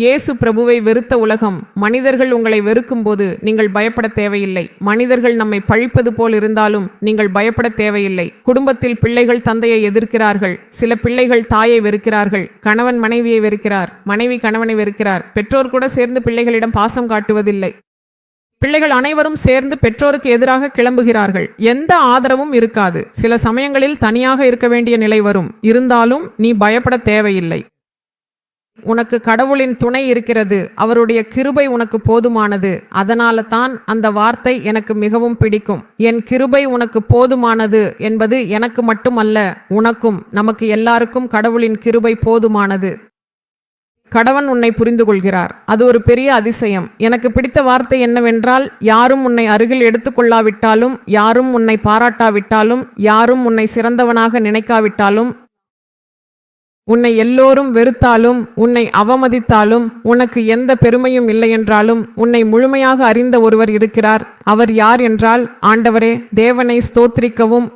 இயேசு பிரபுவை வெறுத்த உலகம். மனிதர்கள் உங்களை வெறுக்கும்போது நீங்கள் பயப்பட தேவையில்லை. மனிதர்கள் நம்மை பழிப்பது போல் இருந்தாலும் நீங்கள் பயப்பட தேவையில்லை. குடும்பத்தில் பிள்ளைகள் தந்தையை எதிர்க்கிறார்கள். சில பிள்ளைகள் தாயை வெறுக்கிறார்கள். கணவன் மனைவியை வெறுக்கிறார். மனைவி கணவனை வெறுக்கிறார். பெற்றோர் கூட சேர்ந்து பிள்ளைகளிடம் பாசம் காட்டுவதில்லை. பிள்ளைகள் அனைவரும் சேர்ந்து பெற்றோருக்கு எதிராக கிளம்புகிறார்கள். எந்த ஆதரவும் இருக்காது. சில சமயங்களில் தனியாக இருக்க வேண்டிய நிலை வரும். இருந்தாலும் நீ பயப்பட தேவையில்லை. உனக்கு கடவுளின் துணை இருக்கிறது. அவருடைய கிருபை உனக்கு போதுமானது. அதனால தான் அந்த வார்த்தை எனக்கு மிகவும் பிடிக்கும். என் கிருபை உனக்கு போதுமானது என்பது எனக்கு மட்டுமல்ல உனக்கும் நமக்கு எல்லாருக்கும் கடவுளின் கிருபை போதுமானது. கடவன் உன்னை புரிந்து கொள்கிறார் அது ஒரு பெரிய அதிசயம். எனக்கு பிடித்த வார்த்தை என்னவென்றால் யாரும் உன்னை அருகில் எடுத்துக்கொள்ளாவிட்டாலும் யாரும் உன்னை பாராட்டாவிட்டாலும் யாரும் உன்னை சிறந்தவனாக நினைக்காவிட்டாலும் உன்னை எல்லோரும் வெறுத்தாலும் உன்னை அவமதித்தாலும் உனக்கு எந்த பெருமையும் இல்லையென்றாலும் உன்னை முழுமையாக அறிந்த ஒருவர் இருக்கிறார். அவர் யார் என்றால் ஆண்டவரே தேவனை ஸ்தோத்திரிக்கவும்